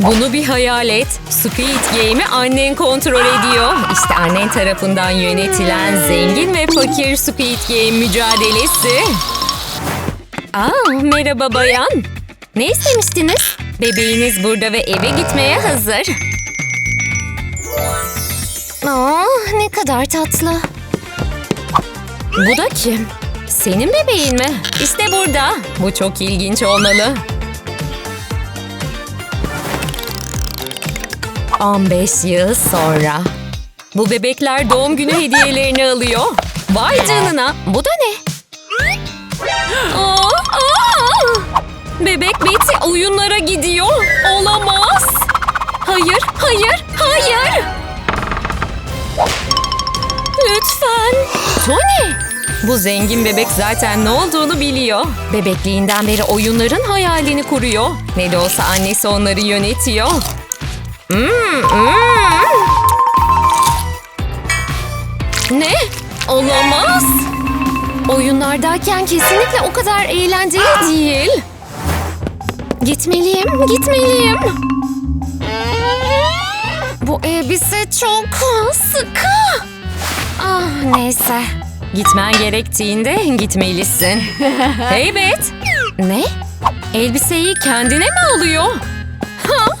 Bunu bir hayal et. Squid Game'i annen kontrol ediyor. İşte annen tarafından yönetilen zengin ve fakir Squid Game mücadelesi. Aa, merhaba bayan. Ne istemiştiniz? Bebeğiniz burada ve eve gitmeye hazır. Aa, ne kadar tatlı. Bu da kim? Senin bebeğin mi? İşte burada. Bu çok ilginç olmalı. 15 yıl sonra. Bu bebekler doğum günü hediyelerini alıyor. Vay canına. Bu da ne? Aa, aa! Bebek Betty oyunlara gidiyor. Olamaz. Hayır, hayır, hayır. Lütfen. Tony. Bu zengin bebek zaten ne olduğunu biliyor. Bebekliğinden beri oyunların hayalini kuruyor. Ne de olsa annesi onları yönetiyor. Hmm, hmm. Ne? Olamaz. Oyunlardayken kesinlikle o kadar eğlenceli değil. Gitmeliyim, gitmeliyim. Bu elbise çok sıkı. Ah neyse. Gitmen gerektiğinde gitmelisin. hey Bet. Ne? Elbiseyi kendine mi alıyor? Ha?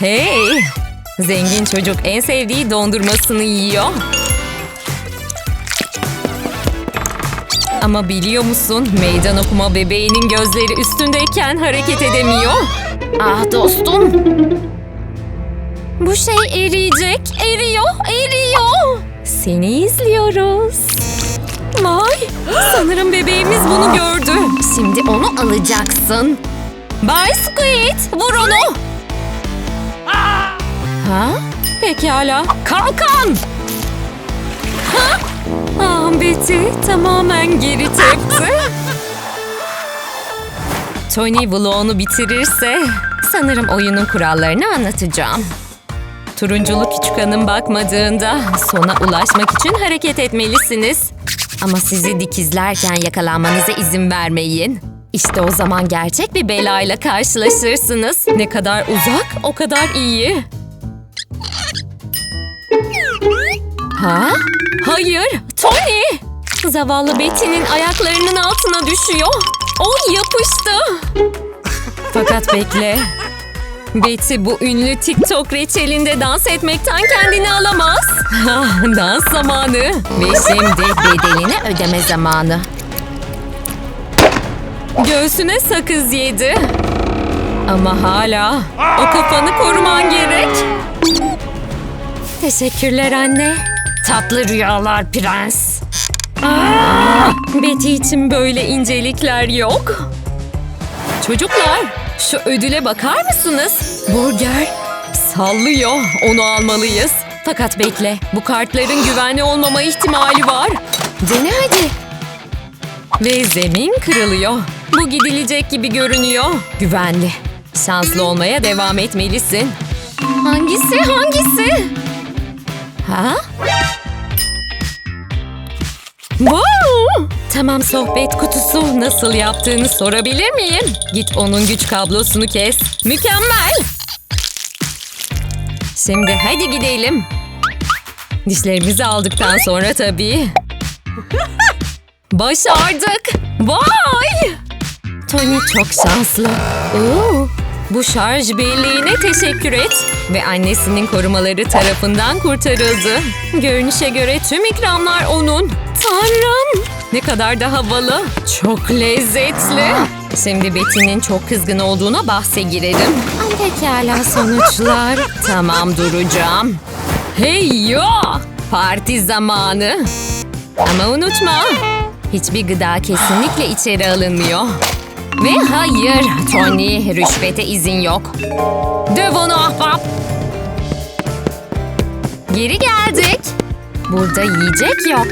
Hey! Zengin çocuk en sevdiği dondurmasını yiyor. Ama biliyor musun meydan okuma bebeğinin gözleri üstündeyken hareket edemiyor. Ah dostum. Bu şey eriyecek. Eriyor, eriyor. Seni izliyoruz. Vay! Sanırım bebeğimiz bunu gördü. Şimdi onu alacaksın. Bay Squid, vur onu. Ha? Pekala. Kalkan! Ha? Ah Betty tamamen geri tepti. Tony vlogunu bitirirse sanırım oyunun kurallarını anlatacağım. Turunculu küçük hanım bakmadığında sona ulaşmak için hareket etmelisiniz. Ama sizi dikizlerken yakalanmanıza izin vermeyin. İşte o zaman gerçek bir belayla karşılaşırsınız. Ne kadar uzak o kadar iyi. Ha? Hayır, Tony! Zavallı Betty'nin ayaklarının altına düşüyor. O yapıştı. Fakat bekle. Betty bu ünlü TikTok reçelinde dans etmekten kendini alamaz. Dans zamanı. Ve şimdi bedelini ödeme zamanı. Göğsüne sakız yedi. Ama hala o kafanı koruman gerek. Teşekkürler anne. Tatlı rüyalar prens. Betty için böyle incelikler yok. Çocuklar, şu ödüle bakar mısınız? Burger. Sallıyor. Onu almalıyız. Fakat bekle, bu kartların güvenli olmama ihtimali var. Dene hadi. Ve zemin kırılıyor. Bu gidilecek gibi görünüyor. Güvenli. Şanslı olmaya devam etmelisin. Hangisi, hangisi? Ha? Wow! Tamam sohbet kutusu nasıl yaptığını sorabilir miyim? Git onun güç kablosunu kes. Mükemmel. Şimdi hadi gidelim. Dişlerimizi aldıktan sonra tabii. Başardık. Vay! Tony çok şanslı. Oo, bu şarj birliğine teşekkür et. Ve annesinin korumaları tarafından kurtarıldı. Görünüşe göre tüm ikramlar onun. Tanrım! Ne kadar da havalı. Çok lezzetli. Şimdi Betty'nin çok kızgın olduğuna bahse girelim. Pekala sonuçlar. tamam duracağım. Hey yo! Parti zamanı. Ama unutma. Hiçbir gıda kesinlikle içeri alınmıyor. Ve hayır Tony rüşvete izin yok. Döv onu ahbap. Geri geldik. Burada yiyecek yok.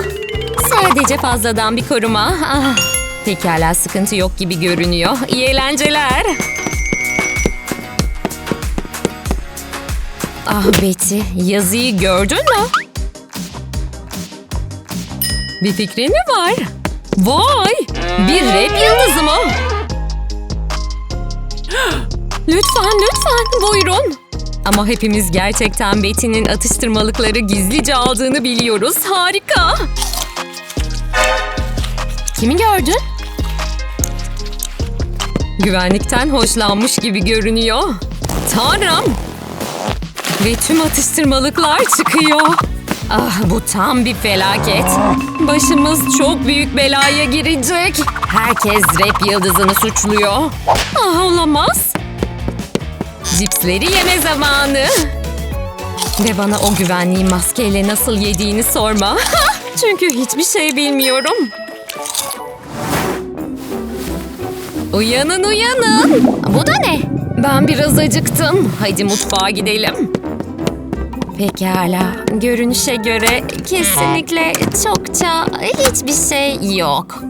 Sadece fazladan bir koruma. Ah, pekala sıkıntı yok gibi görünüyor. İyi eğlenceler. Ah Betty, yazıyı gördün mü? Bir fikrin mi var? Vay! Bir rap yıldızı mı? Lütfen lütfen buyurun. Ama hepimiz gerçekten Betty'nin atıştırmalıkları gizlice aldığını biliyoruz. Harika. Kimi gördün? Güvenlikten hoşlanmış gibi görünüyor. Tanrım! Ve tüm atıştırmalıklar çıkıyor. Ah bu tam bir felaket. Başımız çok büyük belaya girecek. Herkes rap yıldızını suçluyor. Ah olamaz. Cipsleri yeme zamanı. Ve bana o güvenliği maskeyle nasıl yediğini sorma. Çünkü hiçbir şey bilmiyorum. Uyanın uyanın. Bu da ne? Ben biraz acıktım. Hadi mutfağa gidelim. Pekala. Görünüşe göre kesinlikle çokça hiçbir şey yok.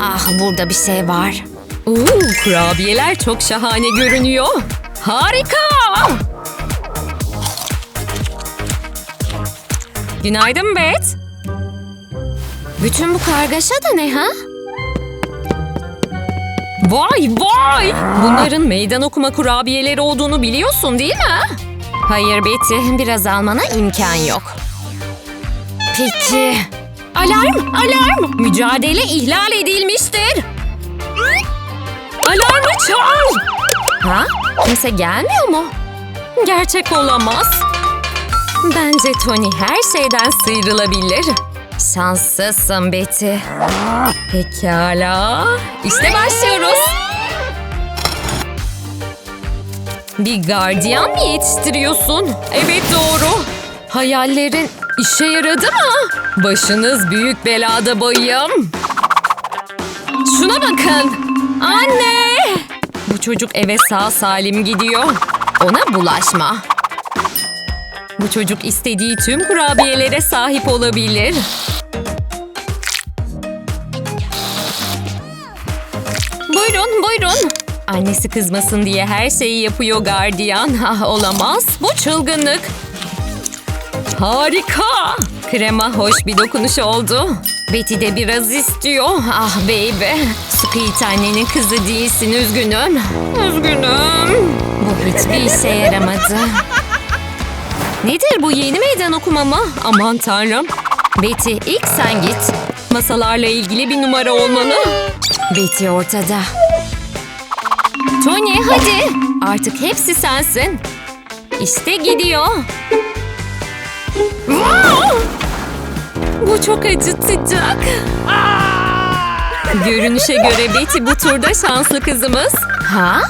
Ah burada bir şey var. Oo, kurabiyeler çok şahane görünüyor. Harika! Günaydın Bet. Bütün bu kargaşa da ne ha? Vay vay! Bunların meydan okuma kurabiyeleri olduğunu biliyorsun değil mi? Hayır Betty, biraz almana imkan yok. Peki. Alarm, alarm! Mücadele ihlal edilmiştir. Alarmı çal! Ha? Kimse gelmiyor mu? Gerçek olamaz. Bence Tony her şeyden sıyrılabilir. Şanslısın Betty. Pekala. İşte başlıyoruz. Bir gardiyan mı yetiştiriyorsun? Evet doğru. Hayallerin işe yaradı mı? Başınız büyük belada bayım. Şuna bakın. Anne! Bu çocuk eve sağ salim gidiyor. Ona bulaşma. Bu çocuk istediği tüm kurabiyelere sahip olabilir. Annesi kızmasın diye her şeyi yapıyor gardiyan. Ah olamaz. Bu çılgınlık. Harika. Krema hoş bir dokunuş oldu. Betty de biraz istiyor. Ah baby. Squeak annenin kızı değilsin üzgünüm. Üzgünüm. Bu hiçbir işe yaramadı. Nedir bu yeni meydan okuma mı? Aman tanrım. Betty ilk sen git. Masalarla ilgili bir numara olmalı. Betty ortada. Tony hadi. Artık hepsi sensin. İşte gidiyor. Bu çok acıtacak. Görünüşe göre Betty bu turda şanslı kızımız. Ha?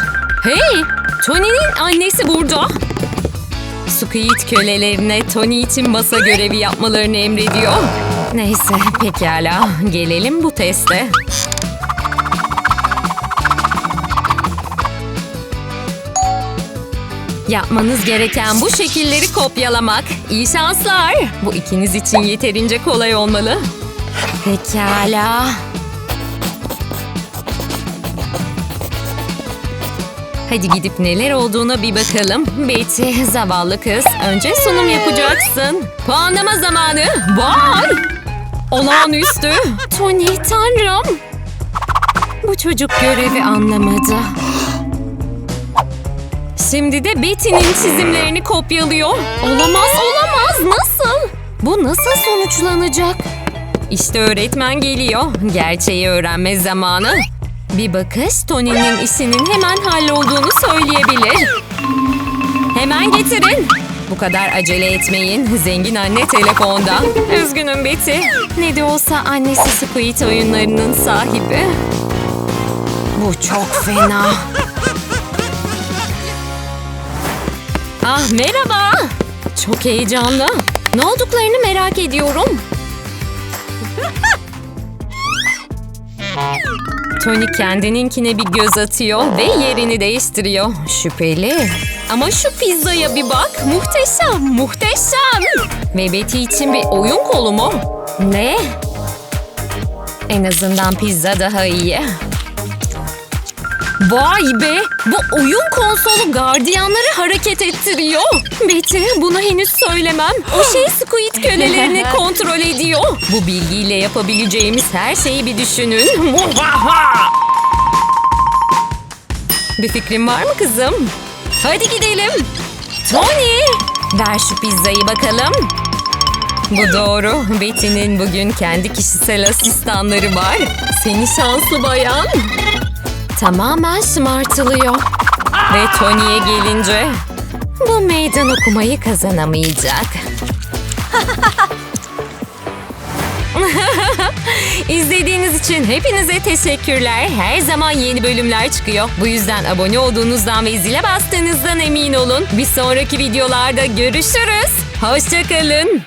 Hey! Tony'nin annesi burada. Squid kölelerine Tony için masa görevi yapmalarını emrediyor. Neyse pekala gelelim bu teste. Yapmanız gereken bu şekilleri kopyalamak. İyi şanslar. Bu ikiniz için yeterince kolay olmalı. Pekala. Hadi gidip neler olduğuna bir bakalım. Betty, zavallı kız. Önce sunum yapacaksın. Puanlama zamanı. Vay! Olağanüstü. Tony, tanrım. Bu çocuk görevi anlamadı. Şimdi de Betty'nin çizimlerini kopyalıyor. Olamaz, olamaz. Nasıl? Bu nasıl sonuçlanacak? İşte öğretmen geliyor. Gerçeği öğrenme zamanı. Bir bakış Tony'nin işinin hemen hallolduğunu söyleyebilir. Hemen getirin. Bu kadar acele etmeyin. Zengin anne telefonda. Üzgünüm Betty. Ne de olsa annesi Squid oyunlarının sahibi. Bu çok fena. Ah merhaba. Çok heyecanlı. Ne olduklarını merak ediyorum. Tony kendininkine bir göz atıyor ve yerini değiştiriyor. Şüpheli. Ama şu pizzaya bir bak. Muhteşem, muhteşem. Ve Betty için bir oyun kolu mu? Ne? En azından pizza daha iyi. Vay be! Bu oyun konsolu gardiyanları hareket ettiriyor. Betty bunu henüz söylemem. O şey Squid kölelerini kontrol ediyor. Bu bilgiyle yapabileceğimiz her şeyi bir düşünün. Bir fikrin var mı kızım? Hadi gidelim. Tony! Ver şu pizzayı bakalım. Bu doğru. Betty'nin bugün kendi kişisel asistanları var. Seni şanslı bayan. Tamamen şımartılıyor. Ve Tony'ye gelince... Bu meydan okumayı kazanamayacak. İzlediğiniz için hepinize teşekkürler. Her zaman yeni bölümler çıkıyor. Bu yüzden abone olduğunuzdan ve zile bastığınızdan emin olun. Bir sonraki videolarda görüşürüz. Hoşçakalın.